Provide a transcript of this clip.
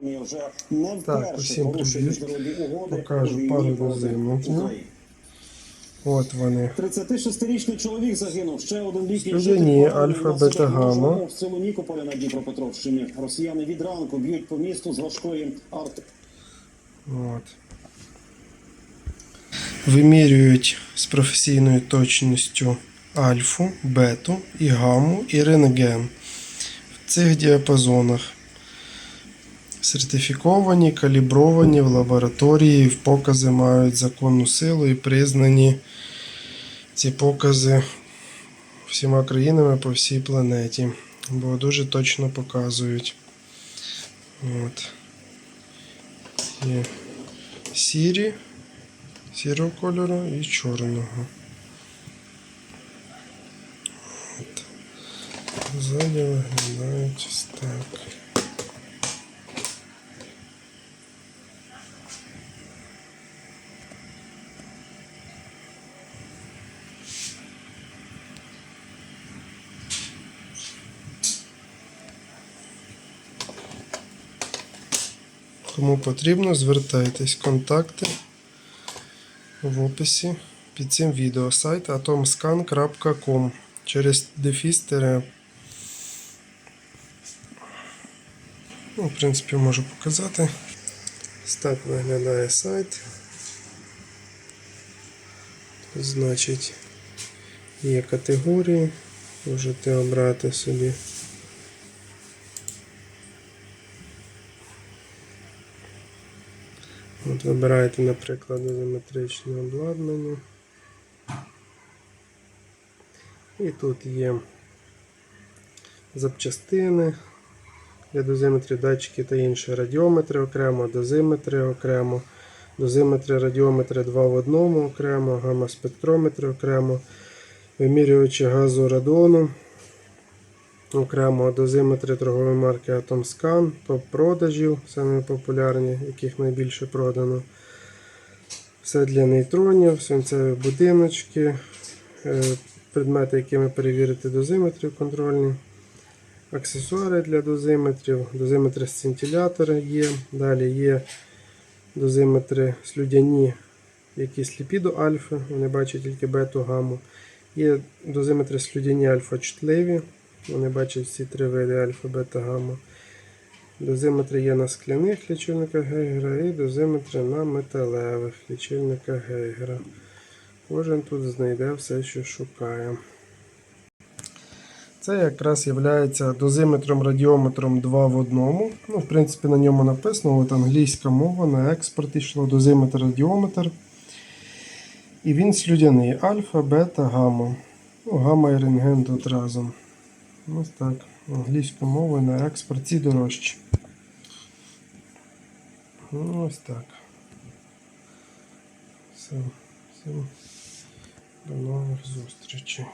вже не вперше угоди Покажу пару проти От вони. 36-річний чоловік загинув. Ще один літній житель Альфа, Бета, Гамма. ворожого обстрілу Нікополя на Дніпропетровщині. Росіяни від ранку б'ють по місту з важкої арти. От. Вимірюють з професійною точністю альфу, бету і гамму і рентген. В цих діапазонах сертифіковані, калібровані в лабораторії, в покази мають законну силу і признані ці покази всіма країнами по всій планеті, бо дуже точно показують. От. Є сірі, сірого кольору і чорного. От. Ззаді виглядають так. Кому потрібно, звертайтесь. Контакти в описі під цим відео. Сайт atomscan.com через дефіс тире. Ну, в принципі, можу показати. Так виглядає сайт. Значить, є категорії. Можете обрати собі. От вибираєте, наприклад, дозиметричне обладнання. І тут є запчастини для дозиметрів, датчики та інші радіометри окремо, дозиметри окремо, дозиметри, радіометри 2 в одному окремо, гамма-спектрометри окремо, вимірювачі газу радону. Окремо дозиметри торгової марки AtomScan, топ продажів, самі популярні, яких найбільше продано. Все для нейтронів, свинцеві будиночки, е, предмети, якими перевірити дозиметрів контрольні, аксесуари для дозиметрів, дозиметри сцинтилятори є. Далі є дозиметри слюдяні, якісь ліпіду альфа, вони бачать тільки бету гамму. Є дозиметри слюдяні альфа чутливі. Вони бачать всі три види альфа, бета, гамма. Дозиметри є на скляних лічильниках Гейгера і дозиметри на металевих лічильниках Гейгера. Кожен тут знайде все, що шукає. Це якраз є дозиметром радіометром 2 в одному. Ну, в принципі, на ньому написано от англійська мова, на експорт йшло дозиметр радіометр. І він слюдяний альфа, бета, гамма. Ну, гамма і рентген тут разом. Ось так. Англійською мовою на експорті дорожче. Ну, ось так. Все. Всім до нових зустрічей.